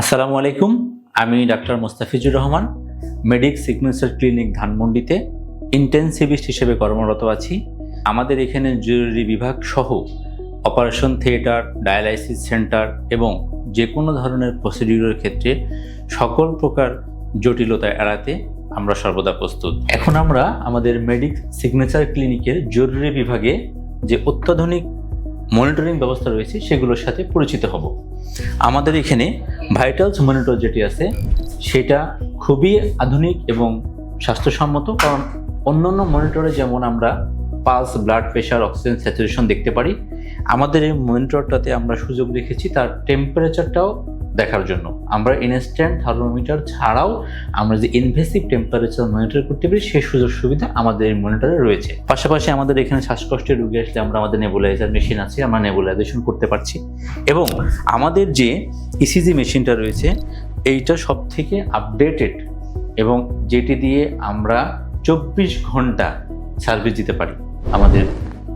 আসসালামু আলাইকুম, আমি doctor Mostafizur Rahman, medic signature clinic ধানমন্ডিতে ইন্টেন্সিভিস্ট হিসেবে কর্মরত আছি। আমাদের এখানে জরুরি বিভাগ সহ অপারেশন থিয়েটার ডায়ালাইসিস সেন্টার এবং যে কোনো ধরনের প্রসিডিউরের ক্ষেত্রে সকল প্রকার জটিলতা এড়াতে আমরা সর্বদা প্রস্তুত। এখন আমরা আমাদের মেডিক সিগনেচার ক্লিনিকের জরুরি বিভাগে যে অত্যাধুনিক মনিটরিং ব্যবস্থা রয়েছে, সেগুলোর সাথে পরিচিত হব। আমাদের এখানে ভাইটালস মনিটর যেটি আছে, সেটা খুবই আধুনিক এবং স্বাস্থ্যসম্মত, কারণ অন্য অন্য মনিটরে যেমন আমরা pulse, blood pressure, oxygen saturation দেখতে পারি, আমাদের এই মনিটরটাতে আমরা সুযোগ রেখেছি তার টেম্পারেচারটাও দেখার জন্য। আমরা ইনস্ট্যান্ট থার্মোমিটার ছাড়াও আমরা যে ইনভেসিভ টেম্পারেচার মনিটর করতে পারি, সেই সুযোগ সুবিধা আমাদের এই মনিটরে রয়েছে। পাশাপাশি আমাদের এখানে শ্বাসকষ্টের রোগী আসলে আমরা আমাদের নেবুলাইজার মেশিন আছে, আমরা নেবুলাইজেশন করতে পারছি। এবং আমাদের যে ইসিজি মেশিনটা রয়েছে, এইটা সব থেকে আপডেটেড এবং যেটি দিয়ে আমরা চব্বিশ ঘণ্টা সার্ভিস দিতে পারি আমাদের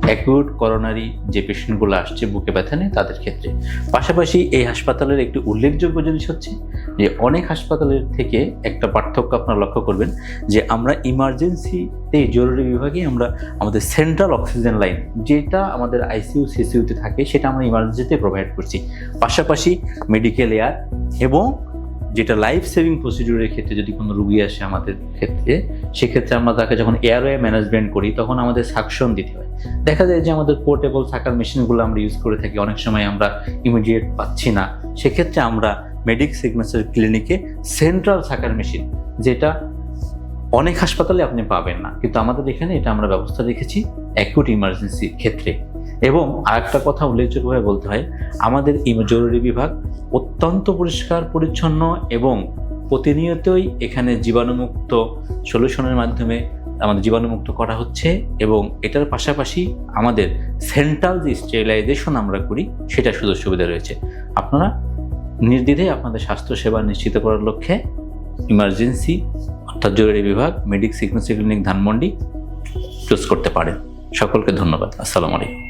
অ্যাকিউট করোনারি যে পেশেন্টগুলো আসছে, বুকে ব্যথা নেই, তাদের ক্ষেত্রে। পাশাপাশি এই হাসপাতালের একটি উল্লেখযোগ্য জিনিস হচ্ছে যে, অনেক হাসপাতালের থেকে একটা পার্থক্য আপনারা লক্ষ্য করবেন যে, আমরা ইমার্জেন্সিতে জরুরি বিভাগে আমরা আমাদের সেন্ট্রাল অক্সিজেন লাইন যেটা আমাদের আইসিইউ সিসিইউতে থাকে, সেটা আমরা ইমার্জেন্সিতে প্রোভাইড করছি। পাশাপাশি মেডিকেল এয়ার এবং যেটা লাইফ সেভিং প্রসিডিউরের ক্ষেত্রে যদি কোনো রুগী আসে আমাদের ক্ষেত্রে, সেক্ষেত্রে আমরা তাকে যখন এয়ারওয়ে ম্যানেজমেন্ট করি, তখন আমাদের সাকশন দিতে হয়। দেখা যায় যে আমাদের পোর্টেবল থাকার মেশিনগুলো আমরা ইউজ করে থাকি, অনেক সময় আমরা ইমিডিয়েট পাচ্ছি না। সেক্ষেত্রে আমরা মেডিক সিগনেচার ক্লিনিকে সেন্ট্রাল থাকার মেশিন যেটা অনেক হাসপাতালে আপনি পাবেন না। কিন্তু আমাদের এখানে এটা আমরা ব্যবস্থা রেখেছি অ্যাকিউট ইমার্জেন্সির ক্ষেত্রে। এবং আরেকটা কথা উল্লেখযোগ্যভাবে বলতে হয়, আমাদের জরুরি বিভাগ অত্যন্ত পরিষ্কার, পরিচ্ছন্ন এবং প্রতিনিয়তই এখানে জীবাণুমুক্ত সলিউশনের মাধ্যমে আমাদের জীবাণুমুক্ত করা হচ্ছে এবং এটার পাশাপাশি আমাদের সেন্ট্রাল যে স্টেরিলাইজেশন আমরা করি, সেটা সুযোগ সুবিধা রয়েছে। আপনারা নির্দ্বিধায় আপনাদের স্বাস্থ্যসেবা নিশ্চিত করার লক্ষ্যে ইমার্জেন্সি, অর্থাৎ জরুরি বিভাগ, medic signature clinic Dhanmondi choose করতে পারেন। সকলকে ধন্যবাদ। আসসালামু আলাইকুম।